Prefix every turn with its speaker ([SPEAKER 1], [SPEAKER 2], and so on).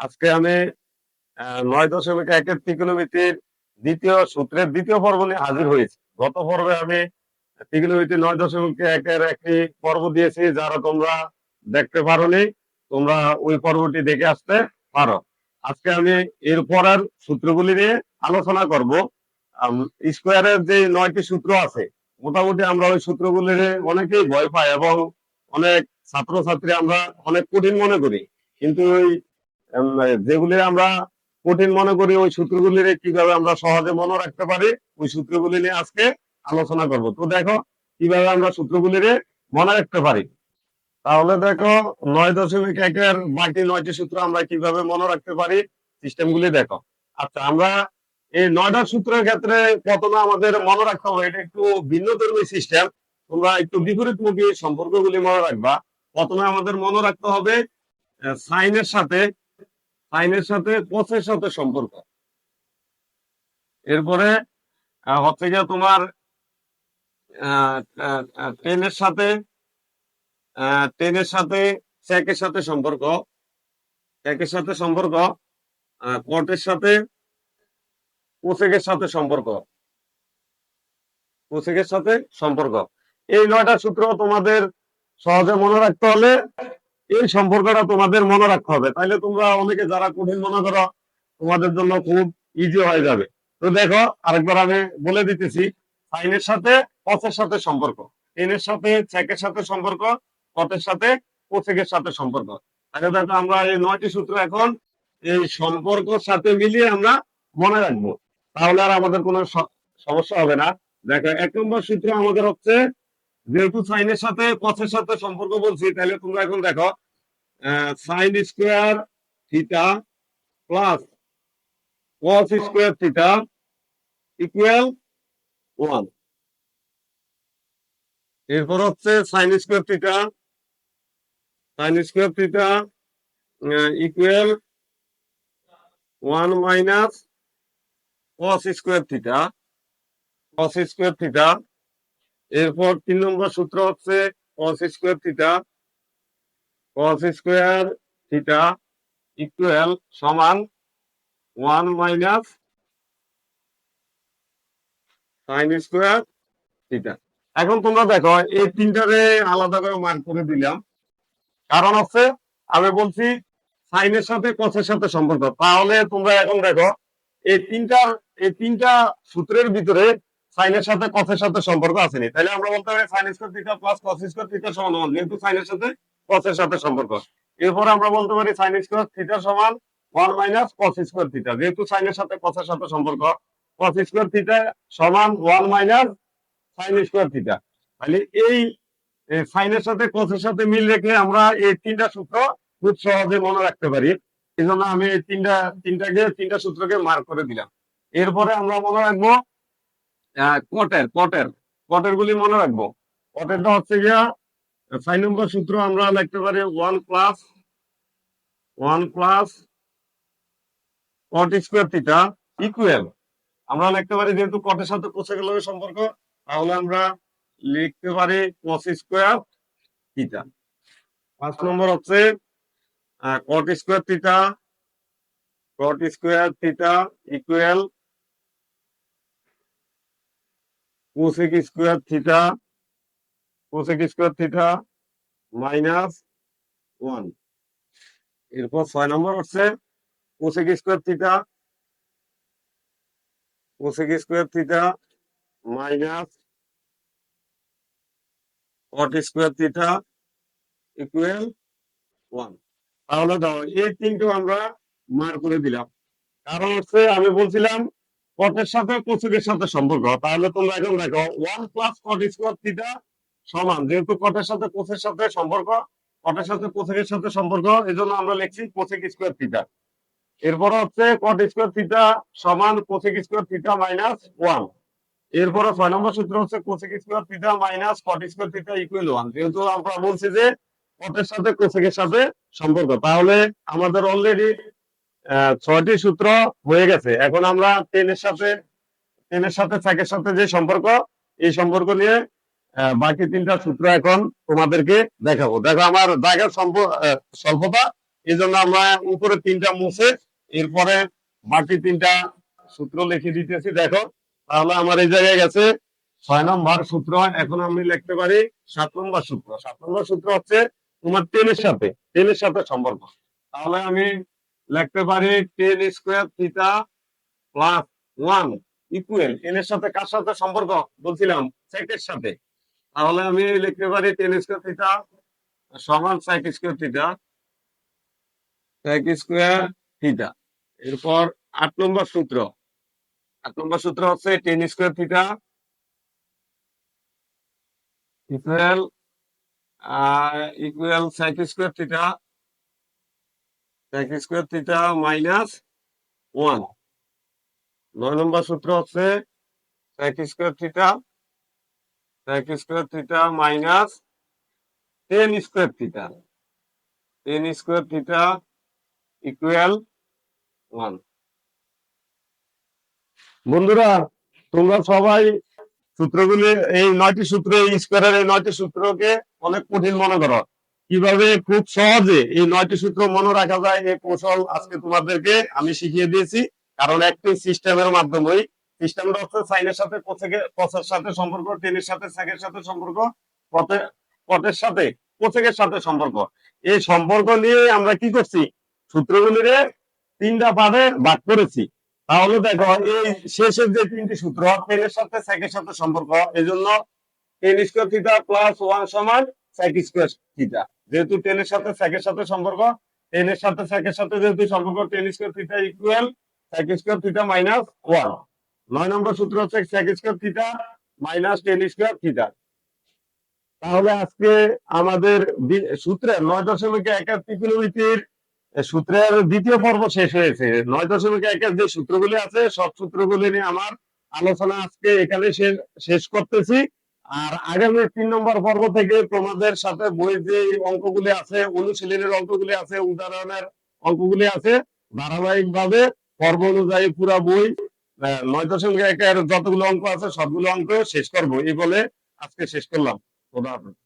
[SPEAKER 1] আজকে আমি নয় দশমিক একের ত্রিকোণমিতির দ্বিতীয় সূত্রের দ্বিতীয় পর্ব নিয়ে হাজির হয়েছি। গত পর্বে আমি ত্রিকোণমিতি নয় দশমিক একের একটি পর্ব দিয়েছি, যারা তোমরা দেখতে পারোনি, তোমরা ওই পর্বটি দেখে আসতে পারো। আজকে আমি এর পরের সূত্রগুলি নিয়ে আলোচনা করব। স্কোয়ারের যে নয়টি সূত্র আছে, মোটামুটি আমরা ওই সূত্রগুলি অনেকেই ভয় পাই এবং অনেক ছাত্রছাত্রী আমরা অনেক কঠিন মনে করি। কিন্তু ওই যেগুলি আমরা কঠিন মনে করি, ওই সূত্রগুলি কীভাবে আমরা সহজে মনে রাখতে পারি, ওই সূত্রগুলি নিয়ে আজকে আলোচনা করব। তো দেখো, কীভাবে আমরা সূত্রগুলি মনে রাখতে পারি। তাহলে দেখো, নয় দশমিক একের বাকি নয়টি সূত্র আমরা কীভাবে মনে রাখতে পারি সিস্টেমগুলি দেখো। আচ্ছা আমরা এই নয়টা সূত্রের ক্ষেত্রে প্রথমে আমাদের মনে রাখতে হবে, এটা একটু ভিন্ন ধর্মী সিস্টেম তোমরা একটু বিপরীতমুখী সম্পর্কগুলি মনে রাখবা। প্রথমে আমাদের মনে রাখতে হবে সাইনের সাথে সাইনের সাথে কোসের সাথে সম্পর্ক। এরপরে হচ্ছে গিয়ে তোমার টেনের সাথে টেনের সাথে সেকের সাথে সম্পর্ক। সেকের সাথে সম্পর্ক কটের সাথে কোসেকের সাথে সম্পর্ক। কোসেকের সাথে সম্পর্ক। এই নয়টা সূত্র তোমাদের সহজে মনে রাখতে হলে এই সম্পর্কটা তোমাদের মনে রাখতে হবে। তাইলে তোমরা অনেকে যারা কঠিন মনে করো, তোমাদের জন্য খুব ইজি হয়ে যাবে। তো দেখো, আরেকবার আমি বলে দিতেছি সাইনের সাথে কসের সাথে সম্পর্ক। টেনের সাথে চেকের সাথে সম্পর্ক পথের সাথে কোসেকের সাথে সম্পর্ক। তাহলে দেখো, আমরা এই নয়টি সূত্র এখন এই সম্পর্ক সাথে মিলিয়ে আমরা মনে রাখব। তাহলে আর আমাদের কোনো সমস্যা হবে না। দেখো, এক নম্বর সূত্র আমাদের হচ্ছে যেহেতু সাইনের সাথে কসের সাথে সম্পর্ক বলছি, তাহলে তোমরা এখন দেখো sine square theta plus cos square theta equal one এরপর হচ্ছে sine square theta sine square theta equal one minus cos square theta cos square theta এরপর তিন নম্বর সূত্র হচ্ছে cos square theta cos square theta equal সমান one minus sine square theta এখন তোমরা দেখো, এই তিনটারে আলাদা করে মার্ক করে দিলাম। কারণ হচ্ছে, আমি বলছি সাইনের সাথে কসের সাথে সম্পর্ক। তাহলে তোমরা এখন দেখো, এই তিনটা এই তিনটা সূত্রের ভিতরে সাইনের সাথে কসের সাথে সম্পর্ক আসেনি তাহলে আমরা বলতে পারি sine square theta plus cos square theta সমান ওয়ান যেহেতু সাইনের সাথে কসের সাথে সম্পর্ক। এরপর আমরা বলতে পারি সাইন স্কোয়ার থিটা সমান one minus cos square theta যেহেতু সাইনের সাথে কসের সাথে সম্পর্ক কস স্কোয়ার থিটা সমান one minus sine square theta তাহলে এই সাইনের সাথে কসের সাথে মিল রেখে আমরা এই তিনটা সূত্র খুব সহজে মনে রাখতে পারি। এই জন্য আমি তিনটা, তিনটাকে, তিনটা সূত্রকে মার্ক করে দিলাম। এরপরে আমরা মনে রাখব কটের কটের কটের গুলি মনে রাখব। কটেরটা হচ্ছে গিয়া ছয় নম্বর সূত্র আমরা লিখতে পারি one plus one plus cot square theta equal আমরা লিখতে পারি যেহেতু কটের সাথে কোসেকের লগে সম্পর্ক, তাহলে আমরা লিখতে পারি কস স্কোয়ার থিটা পাঁচ নম্বর হচ্ছে cot square theta cot square theta equal cosec square theta cosec square theta minus one. এরপর ছয় নম্বর হচ্ছে cosec square theta cosec square theta minus cot square theta equal one তাহলে দাও এই তিনটে আমরা মার করে দিলাম। কারণ হচ্ছে আমি বলছিলাম কটের সাথে কোসেকের সাথে সম্পর্ক। তাহলে তোমরা এখন দেখো one plus cot square theta সমান। যেহেতু কটের সাথে কোসের সাথে সম্পর্ক কটের সাথে কোসেকের সাথে সম্পর্ক এই জন্য আমরা লিখছি কোসেক স্কোয়ার থিটা এরপর হচ্ছে কট স্কোয়ার থিটা সমান cosec square theta minus one এরপরে ছয় নম্বর সূত্র হচ্ছে cosec square theta minus cot square theta equal one যেহেতু আমরা বলছি যে কটের সাথে কোসেকের সাথে সম্পর্ক। তাহলে আমাদের অলরেডি ছয়টি সূত্র হয়ে গেছে। এখন আমরা টেনের সাথে টেনের সাথে সেকের সাথে যে সম্পর্ক, এই সম্পর্ক নিয়ে বাকি তিনটা সূত্র এখন তোমাদেরকে দেখাবো। দেখো আমার জায়গার স্বল্পতা, এই জন্য আমরা উপরে তিনটা মুছে, এরপরে বাকি তিনটা সূত্র লিখে দিতেছি। দেখো, তাহলে আমার এই জায়গায় গেছে, ছয় নম্বর সূত্র, এখন আমি লিখতে পারি সাত নম্বর সূত্র। সাত নম্বর সূত্র হচ্ছে তোমার টেনের সাথে টেনের সাথে সম্পর্ক। তাহলে আমি লিখতে পারি tan square theta plus one equal টেনের সাথে কার সাথে সম্পর্ক বলছিলাম? সেকের সাথে। তাহলে আমি লিখতে পারি টেন স্কোয়ার থিটা সমান sec square theta sec square theta এরপর আট নম্বর সূত্র। আট নম্বর সূত্র হচ্ছে tan square theta equal equal sec square theta square theta minus one নয় নম্বর সূত্র হচ্ছে square theta square theta minus tan square theta tan square theta equal one বন্ধুরা, তোমরা সবাই সূত্রগুলি, এই নয়টি সূত্র, এই স্কোয়ারের এই নয়টি সূত্রকে অনেক কঠিন মনে করো। কীভাবে খুব সহজে এই নয়টি সূত্র মনে রাখা যায়, এই কৌশল আজকে তোমাদেরকে আমি শিখিয়ে দিয়েছি। কারণ একটি সিস্টেমের মাধ্যমেই, সিস্টেমটা হচ্ছে সাইনের সাথে সাথে সম্পর্ক, টেনের সাথে সাথে সম্পর্ক সাথে সাথে সম্পর্ক। এই সম্পর্ক নিয়ে আমরা কি করছি? তিনটা পাঠে ভাগ করেছি। তাহলে দেখো, এই শেষের যে তিনটি সূত্র, টেনের সাথে সেকের সাথে সম্পর্ক এই জন্য tan square theta plus one সমান সেক স্কোয়ার থিটা। যেহেতু টেনের সাথে সেকের সাথে সম্পর্ক টেনের সাথে সেকের সাথে যেহেতু সম্পর্ক tan square theta equal sec square theta minus one নয় নম্বর সূত্র হচ্ছে sec square theta minus tan square theta তাহলে আজকে আমাদের সূত্রের নয় দশমিক একের ত্রিকোণমিতির সূত্রের দ্বিতীয় পর্ব শেষ হয়েছে। নয় দশমিক একের যে সূত্রগুলি আছে, সব সূত্রগুলি নিয়ে আমার আলোচনা আজকে এখানে শেষ করতেছি। আর আগামী তিন নম্বর পর্ব থেকে তোমাদের সাথে বই যে অঙ্কগুলি আছে, অনুশীলনের অঙ্কগুলি আছে, উদাহরণের অঙ্কগুলি আছে ধারাবাহিক ভাবে পর্ব অনুযায়ী পুরা বই নয় দশমিক একের যতগুলো অঙ্ক আছে সবগুলো অঙ্ক শেষ করব এই বলে আজকে শেষ করলাম খোদা হাফেজ।